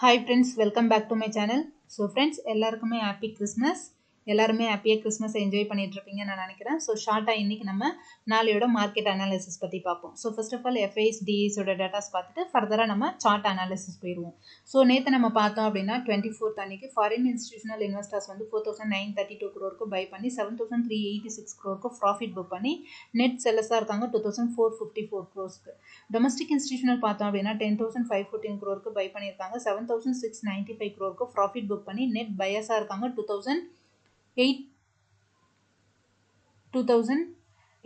Hi friends, welcome back to my channel. So friends, ellarkume happy Christmas. எல்லாருமே ஹாப்பியாக Christmas enjoy பண்ணிட்டு இருப்பீங்க நான் நினைக்கிறேன் ஸோ ஷார்ட்டாக இன்றைக்கி நம்ம நாளையோட மார்க்கெட் அனாலிசிஸ் பற்றி பார்ப்போம் so first of all FIIs டிஇஸோட datas பார்த்துட்டு ஃபர்தராக நம்ம சார்ட் அனாலிசிஸ் போயிடுவோம் ஸோ நேற்று நம்ம பார்த்தோம் அப்படின்னா டுவெண்ட்டி ஃபோர்த் அன்னைக்கு ஃபாரின் இன்ஸ்டியூஷனல் இன்வெஸ்டர்ஸ் வந்து four thousand nine thirty two க்ரோருக்கு buy பண்ணி seven thousand three eighty six க்ரோருக்கு profit book பண்ணி நெட் செல்லஸாக இருக்காங்க two thousand four fifty four க்ரோஸ்க்கு domestic institutional பார்த்தோம் அப்படின்னா டென் தௌசண்ட் ஃபைவ் ஃபோர்டீன் க்ரோருக்கு பை பண்ணியிருக்காங்க seven thousand six ninety five க்ரோருக்கு profit book பண்ணி net பயஸாக இருக்காங்க two thousand eight two thousand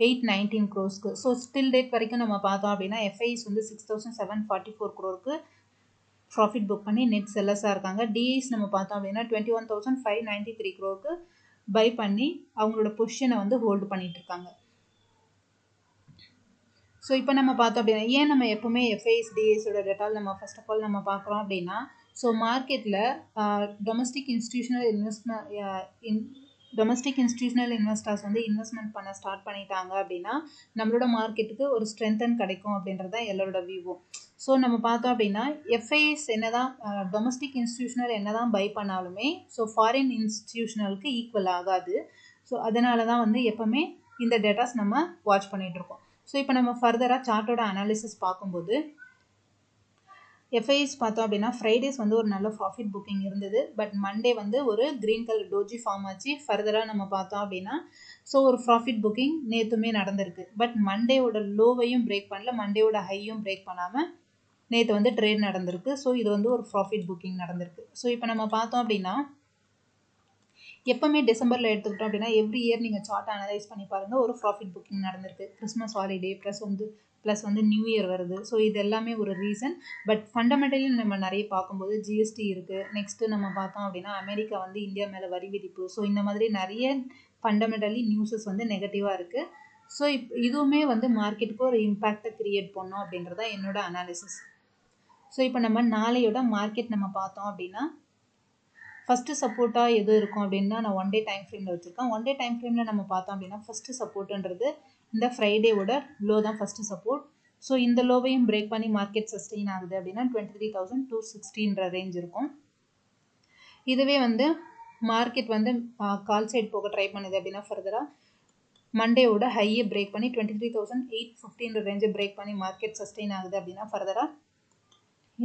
eight nineteen க்ரோஸ்க்கு so still date வரைக்கும் நம்ம பார்த்தோம் அப்படின்னா எஃப்ஐஸ் வந்து six thousand seven forty four க்ரோருக்கு profit book பண்ணி நெட் செல்லஸாக இருக்காங்க டிஐஸ் நம்ம பார்த்தோம் அப்படின்னா twenty one thousand five ninety three க்ரோருக்கு buy பண்ணி அவங்களோட பொசிஷனை வந்து ஹோல்டு பண்ணிகிட்ருக்காங்க ஸோ இப்போ நம்ம பார்த்தோம் அப்படின்னா ஏன் நம்ம எப்போவுமே எஃப்ஐஎஸ் டிஎஸோட டெட்டால் நம்ம ஃபர்ஸ்ட் ஆஃப் ஆல் நம்ம பார்க்குறோம் அப்படின்னா ஸோ மார்க்கெட்டில் domestic institutional investment domestic institutional investors வந்து இன்வெஸ்ட்மெண்ட் பண்ண ஸ்டார்ட் பண்ணிட்டாங்க அப்படின்னா நம்மளோட மார்க்கெட்டுக்கு ஒரு ஸ்ட்ரென்தன் கிடைக்கும் அப்படின்றது தான் எல்லோரோட வியூவும் ஸோ நம்ம பார்த்தோம் அப்படின்னா எஃப்ஐஎஸ் என்ன தான் டொமஸ்டிக் இன்ஸ்டியூஷனல் என்ன தான் பை பண்ணாலுமே ஸோ ஃபாரின் இன்ஸ்டியூஷனலுக்கு ஈக்குவல் ஆகாது ஸோ அதனால தான் வந்து எப்போவுமே இந்த டேட்டாஸ் நம்ம வாட்ச் பண்ணிகிட்ருக்கோம் ஸோ இப்போ நம்ம ஃபர்தராக சார்ட்டோட அனாலிசிஸ் பார்க்கும்போது எஃப்ஐஸ் பார்த்தோம் அப்படின்னா ஃப்ரைடேஸ் வந்து ஒரு நல்ல ப்ராஃபிட் புக்கிங் இருந்தது பட் மண்டே வந்து ஒரு க்ரீன் கலர் டோஜி ஃபார்ம் ஆச்சு ஃபர்தராக நம்ம பார்த்தோம் அப்படின்னா ஸோ ஒரு ப்ராஃபிட் புக்கிங் நேற்றுமே நடந்திருக்கு பட் மண்டேவோட லோவையும் பிரேக் பண்ணல மண்டேவோட ஹையும் பிரேக் பண்ணாமல் நேற்று வந்து ட்ரேட் நடந்திருக்கு ஸோ இது வந்து ஒரு ப்ராஃபிட் புக்கிங் நடந்திருக்கு ஸோ இப்போ நம்ம பார்த்தோம் அப்படின்னா எப்போவுமே டிசம்பரில் எடுத்துக்கிட்டோம் அப்படின்னா எவ்ரி இயர் நீங்கள் சார்ட் அனலைஸ் பண்ணி பாருங்கள் ஒரு ப்ராஃபிட் புக்கிங் நடந்திருக்கு கிறிஸ்மஸ் ஹாலிடே ப்ளஸ் வந்து ப்ளஸ் வந்து நியூ இயர் வருது ஸோ இது எல்லாமே ஒரு ரீசன் பட் ஃபண்டமெண்டலி நம்ம நிறைய பார்க்கும்போது ஜிஎஸ்டி இருக்குது நெக்ஸ்ட்டு நம்ம பார்த்தோம் அப்படின்னா அமெரிக்கா வந்து இந்தியா மேலே வரி விதிப்பு ஸோ இந்த மாதிரி நிறைய ஃபண்டமெண்டலி நியூஸஸ் வந்து நெகட்டிவாக இருக்குது ஸோ இப் இதுவுமே வந்து மார்க்கெட்டுக்கு ஒரு இம்பேக்டை க்ரியேட் பண்ணோம் அப்படின்றதான் என்னோடய அனாலிசிஸ் ஸோ இப்போ நம்ம நாளையோட மார்க்கெட் நம்ம பார்த்தோம் அப்படின்னா ஃபஸ்ட்டு சப்போர்ட்டாக எது இருக்கும் அப்படின்னா நான் ஒன் டே டைம் ஃப்ரேமில் வச்சுருக்கேன் ஒன் டே டைம் ஃப்ரேமில் நம்ம பார்த்தோம் அப்படின்னா ஃபஸ்ட்டு சப்போர்ட்டுன்றது இந்த ஃப்ரைடேவோட லோ தான் ஃபஸ்ட்டு சப்போர்ட் ஸோ இந்த லோவையும் பிரேக் பண்ணி மார்க்கெட் சஸ்டெயின் ஆகுது அப்படின்னா டுவெண்ட்டி த்ரீ தௌசண்ட் டூ சிக்ஸ்டின்ற ரேஞ்ச் இருக்கும் இதுவே வந்து மார்க்கெட் வந்து கால் சைட் போக ட்ரை பண்ணுது அப்படின்னா ஃபர்தராக மண்டேவோட ஹையை பிரேக் பண்ணி டுவெண்ட்டி த்ரீ தௌசண்ட் எயிட் ஃபிஃப்டின்ற ரேஞ்சை பிரேக் பண்ணி மார்க்கெட் சஸ்டெயின் ஆகுது அப்படின்னா ஃபர்தராக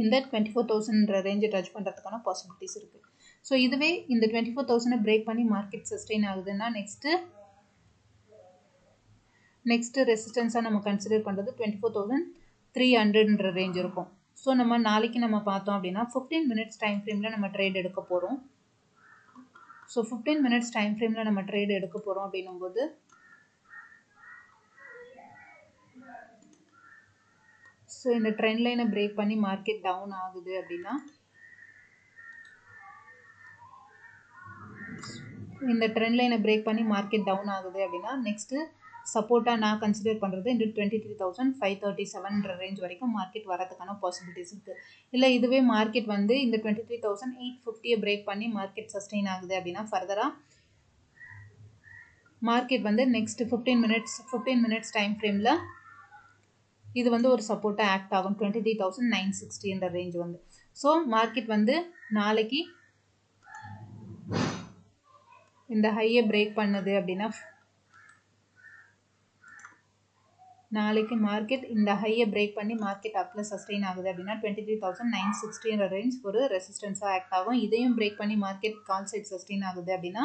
இந்த டுவெண்ட்டி ஃபோர் தௌசண்ட்ற ரேஞ்சை டச் பண்ணுறதுக்கான பாசிபிலிட்டிஸ் இருக்குது ஸோ இதுவே இந்த டுவெண்ட்டி ஃபோர் தௌசண்டை பிரேக் பண்ணி மார்க்கெட் சஸ்டெயின் ஆகுதுன்னா நெக்ஸ்ட்டு நெக்ஸ்ட்டு ரெசிஸ்டன்ஸாக நம்ம கன்சிடர் பண்ணுறது டுவெண்ட்டி ஃபோர் தௌசண்ட் த்ரீ ஹண்ட்ரட்ன்ற ரேஞ்ச் இருக்கும் ஸோ நம்ம நாளைக்கு நம்ம பார்த்தோம் அப்படின்னா ஃபிஃப்டீன் மினிட்ஸ் டைம் ஃப்ரேமில் நம்ம ட்ரேட் எடுக்க போகிறோம் ஸோ ஃபிஃப்டீன் மினிட்ஸ் டைம் ஃப்ரேமில் நம்ம ட்ரேட் எடுக்க போகிறோம் அப்படின்னும்போது ஸோ இந்த ட்ரெண்ட் லைனை பிரேக் பண்ணி மார்க்கெட் டவுன் ஆகுது அப்படின்னா இந்த ட்ரெண்ட் லைனை பிரேக் பண்ணி மார்க்கெட் டவுன் ஆகுது அப்படின்னா நெக்ஸ்ட்டு சப்போர்ட்டாக நான் கன்சிடர் பண்ணுறது இந்த twenty three thousand five thirty செவன்ற range வரைக்கும் மார்க்கெட் வரதுக்கான பாசிபிலிட்டிஸ் இருக்குது இல்லை இதுவே மார்க்கெட் வந்து இந்த டுவெண்ட்டி த்ரீ தௌசண்ட் எயிட் ஃபிஃப்டியை பிரேக் பண்ணி மார்க்கெட் சஸ்டெயின் ஆகுது அப்படின்னா ஃபர்தராக மார்க்கெட் வந்து next fifteen minutes fifteen minutes time ஃப்ரேமில் இது வந்து ஒரு சப்போர்ட்டாக ஆக்ட் ஆகும் டுவெண்ட்டி த்ரீ தௌசண்ட் நைன் சிக்ஸ்டின்ற ரேஞ்ச் வந்து ஸோ மார்க்கெட் வந்து நாளைக்கு இந்த ஹையை பிரேக் பண்ணுது அப்படின்னா நாளைக்கு மார்க்கெட் இந்த ஹையை பிரேக் பண்ணி மார்க்கெட் அப்பில் சஸ்டெயின் ஆகுது அப்படின்னா டுவெண்ட்டி த்ரீ தௌசண்ட் நைன் சிக்ஸ்டின்ற ரேஞ்ச் ஒரு ரெசிஸ்டன்ஸாக ஆக்ட் ஆகும் இதையும் பிரேக் பண்ணி மார்க்கெட் கால் சைட் சஸ்டெயின் ஆகுது அப்படின்னா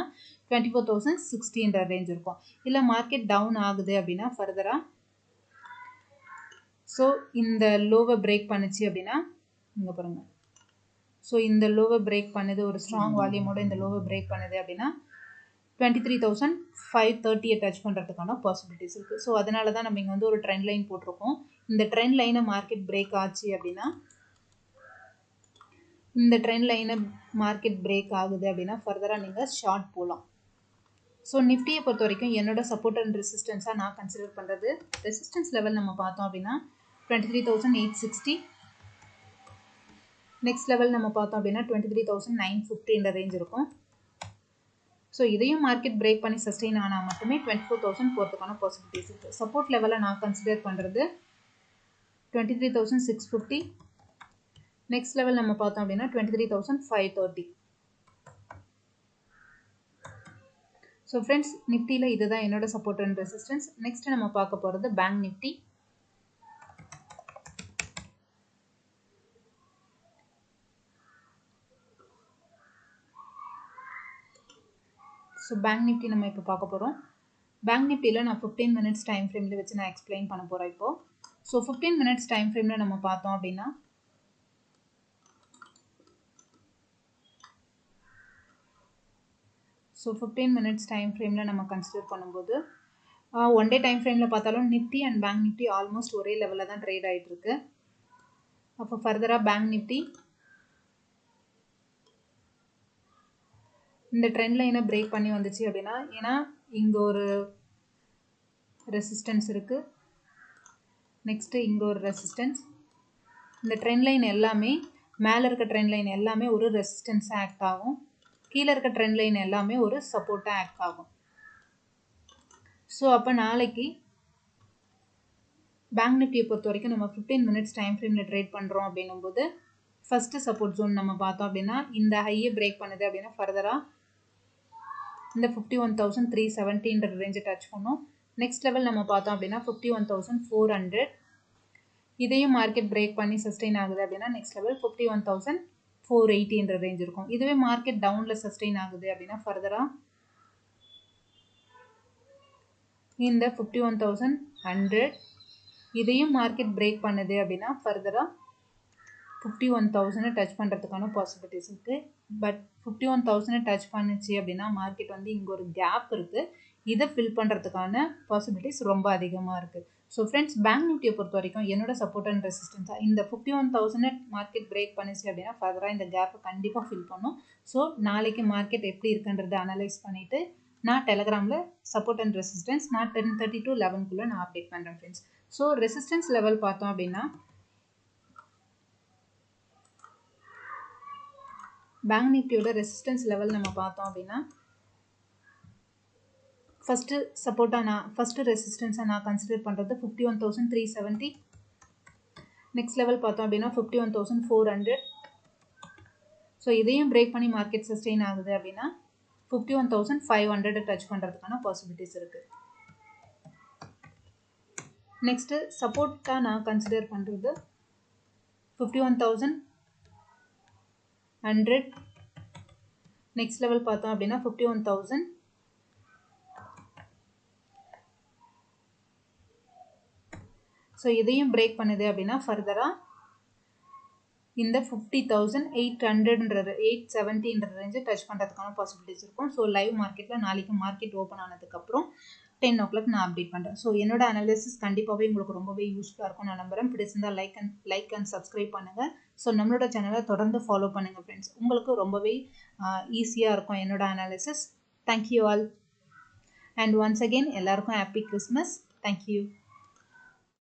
டுவெண்ட்டி ஃபோர் தௌசண்ட் சிக்ஸ்டின்ற ரேஞ்ச் இருக்கும் இல்லை மார்க்கெட் டவுன் ஆகுது அப்படின்னா ஃபர்தராக ஸோ இந்த லோவை பிரேக் பண்ணுச்சு அப்படின்னா இங்கே பாருங்கள் ஸோ இந்த லோவை பிரேக் பண்ணுது ஒரு ஸ்ட்ராங் வால்யூமோட இந்த லோவை பிரேக் பண்ணுது அப்படின்னா டுவெண்ட்டி த்ரீ தௌசண்ட் ஃபைவ் தேர்ட்டியை டச் பண்ணுறதுக்கான பாசிபிலிட்டிஸ் இருக்குது ஸோ அதனால தான் நம்ம இங்கே வந்து ஒரு ட்ரெண்ட் லைன் போட்டிருக்கோம் இந்த ட்ரெண்ட் லைனை மார்க்கெட் பிரேக் ஆச்சு அப்படின்னா இந்த ட்ரெண்ட் லைனை மார்க்கெட் பிரேக் ஆகுது அப்படின்னா ஃபர்தராக நீங்கள் ஷார்ட் போகலாம் ஸோ நிஃப்டியை பொறுத்த வரைக்கும் என்னோட சப்போர்ட் அண்ட் ரெசிஸ்டன்ஸாக நான் கன்சிடர் பண்ணுறது ரெசிஸ்டன்ஸ் லெவல் நம்ம பார்த்தோம் அப்படின்னா twenty three thousand eight sixty next level நம்ம பார்த்தோம் அப்படின்னா டுவெண்ட்டி த்ரீ தௌசண்ட் நைன் ஃபிஃப்டின்ற ரேஞ்ச் இருக்கும் ஸோ இதையும் மார்க்கெட் பிரேக் பண்ணி சஸ்டெயின் ஆனால் மட்டுமே டுவெண்ட்டி ஃபோர் தௌசண்ட் போகிறதுக்கான பாசிபிலிட்டிஸ் இருக்குது சப்போர்ட் லெவலில் நான் கன்சிடர் பண்ணுறது twenty three thousand six fifty next level நம்ம பார்த்தோம் அப்படின்னா twenty three thousand five thirty so friends நிஃப்டியில் இதுதான் என்னோட சப்போர்ட் அண்ட் ரெசிஸ்டன்ஸ் நெக்ஸ்ட் நம்ம பார்க்க போகிறது bank Nifty so bank Nifty நம்ம இப்போ பார்க்க போகிறோம் பேங்க் நிஃப்டியில் நான் ஃபிஃப்டீன் மினிட்ஸ் டைம் ஃப்ரேமில் வச்சு நான் எக்ஸ்பிளைன் பண்ண போகிறேன் இப்போது ஸோ ஃபிஃப்டீன் மினிட்ஸ் டைம் ஃப்ரேமில் நம்ம பார்த்தோம் அப்படின்னா ஸோ ஃபிஃப்டீன் மினிட்ஸ் டைம் ஃப்ரேமில் நம்ம கன்சிடர் பண்ணும்போது ஒன் டே டைம் ஃப்ரேமில் பார்த்தாலும் Nifty and bank Nifty almost ஒரே லெவலில் தான் ட்ரேட் ஆகிட்டுருக்கு அப்போ ஃபர்தராக பேங்க் நிஃப்டி இந்த ட்ரெண்ட் லைனை பிரேக் பண்ணி வந்துச்சு அப்படின்னா ஏன்னா இங்கே ஒரு ரெசிஸ்டன்ஸ் இருக்குது நெக்ஸ்ட்டு இங்கே ஒரு ரெசிஸ்டன்ஸ் இந்த ட்ரெண்ட் லைன் எல்லாமே மேலே இருக்க ட்ரெண்ட் லைன் எல்லாமே ஒரு ரெசிஸ்டன்ஸ் ஆக்ட் ஆகும் கீழே இருக்க ட்ரெண்ட் லைன் எல்லாமே ஒரு சப்போர்ட்டாக ஆக்ட் ஆகும் ஸோ அப்போ நாளைக்கு பேங்க் நிஃப்டியை பொறுத்த வரைக்கும் நம்ம ஃபிஃப்டீன் மினிட்ஸ் டைம் ஃப்ரேமில் ட்ரேட் பண்ணுறோம் அப்படின்னும் போது ஃபஸ்ட்டு சப்போர்ட் ஜோன் நம்ம பார்த்தோம் அப்படின்னா இந்த ஹையை பிரேக் பண்ணுது அப்படின்னா ஃபர்தராக இந்த ஃபிஃப்டி ஒன் தௌசண்ட் த்ரீ செவன்ட்டின்ற ரேஞ்சை டச் பண்ணோம் நெக்ஸ்ட் லெவல் நம்ம பார்த்தோம் அப்படின்னா fifty one thousand four hundred இதையும் மார்க்கெட் பிரேக் பண்ணி சஸ்டெயின் ஆகுது அப்படின்னா next level fifty one thousand four எயிட்டின்ற range இருக்கும் இதுவே மார்க்கெட் டவுனில் சஸ்டெயின் ஆகுது அப்படின்னா ஃபர்தராக இந்த ஃபிஃப்டி ஒன் தௌசண்ட் ஹண்ட்ரட் இதையும் மார்க்கெட் பிரேக் பண்ணுது அப்படின்னா ஃபர்தராக ஃபிஃப்டி ஒன் தௌசண்டை டச் பண்ணுறதுக்கான பாசிபிலிட்டிஸ் இருக்குது பட் ஃபிஃப்டி ஒன் தௌசண்டை டச் பண்ணுச்சு அப்படின்னா மார்க்கெட் வந்து இங்கே ஒரு கேப் இருக்குது இதை ஃபில் பண்ணுறதுக்கான பாசிபிலிட்டிஸ் ரொம்ப அதிகமாக இருக்குது ஸோ ஃப்ரெண்ட்ஸ் பேங்க் நிஃப்டியை பொறுத்த வரைக்கும் என்னோட சப்போர்ட் அண்ட் ரெசிஸ்டன்ஸாக இந்த fifty one thousand market break பண்ணிச்சு அப்படின்னா ஃபர்தராக இந்த கேப்பை கண்டிப்பாக ஃபில் பண்ணும் ஸோ நாளைக்கு மார்க்கெட் எப்படி இருக்குன்றதை அனலைஸ் பண்ணிவிட்டு நான் டெலகிராமில் சப்போர்ட் அண்ட் ரெசிஸ்டன்ஸ் நான் டென் தேர்ட்டி டு லெவன்குள்ளே நான் அப்டேட் பண்ணுறேன் ஃப்ரெண்ட்ஸ் ஸோ ரெசிஸ்டன்ஸ் லெவல் பார்த்தோம் அப்படின்னா பேங்க் நிஃப்டியோட ரெசிஸ்டன்ஸ் லெவல் நம்ம பார்த்தோம் அப்படின்னா ஃபஸ்ட்டு சப்போர்ட்டாக நான் ஃபஸ்ட்டு ரெசிஸ்டன்ஸாக நான் கன்சிடர் பண்ணுறது fifty one thousand three seventy next level பார்த்தோம் அப்படின்னா fifty one thousand four hundred so இதையும் பிரேக் பண்ணி மார்க்கெட் சஸ்டெயின் ஆகுது அப்படின்னா fifty one thousand five hundred touch பண்ணுறதுக்கான பாசிபிலிட்டிஸ் இருக்குது நெக்ஸ்ட்டு சப்போர்ட்டாக நான் கன்சிடர் பண்ணுறது fifty one thousand hundred next level பார்த்தோம் அப்படின்னா ஃபிஃப்டி ஒன் தௌசண்ட் ஸோ இதையும் பிரேக் பண்ணுது அப்படின்னா ஃபர்தராக இந்த ஃபிஃப்டி தௌசண்ட் எயிட் ஹண்ட்ரட்ன்ற எயிட் செவன்ட்டின்ற ரேஞ்சு டச் பண்ணுறதுக்கான பாசிபிலிட்டிஸ் இருக்கும் ஸோ லைவ் மார்க்கெட்டில் நாளைக்கு மார்க்கெட் ஓப்பன் ஆனதுக்கப்புறம் டென் ஓ கிளாக் நான் அப்டேட் பண்ணுறேன் ஸோ என்னோட அனாலிசிஸ் கண்டிப்பாகவே உங்களுக்கு ரொம்பவே யூஸ்ஃபுல்லாக இருக்கும் நான் நம்புகிறேன் பிடிச்சிருந்தால் like and like and subscribe பண்ணுங்கள் ஸோ நம்மளோட சேனலை தொடர்ந்து ஃபாலோ பண்ணுங்கள் ஃப்ரெண்ட்ஸ் உங்களுக்கு ரொம்பவே ஈஸியாக இருக்கும் என்னோட analysis thank you all and once again எல்லாருக்கும் ஹாப்பி கிறிஸ்மஸ் தேங்க்யூ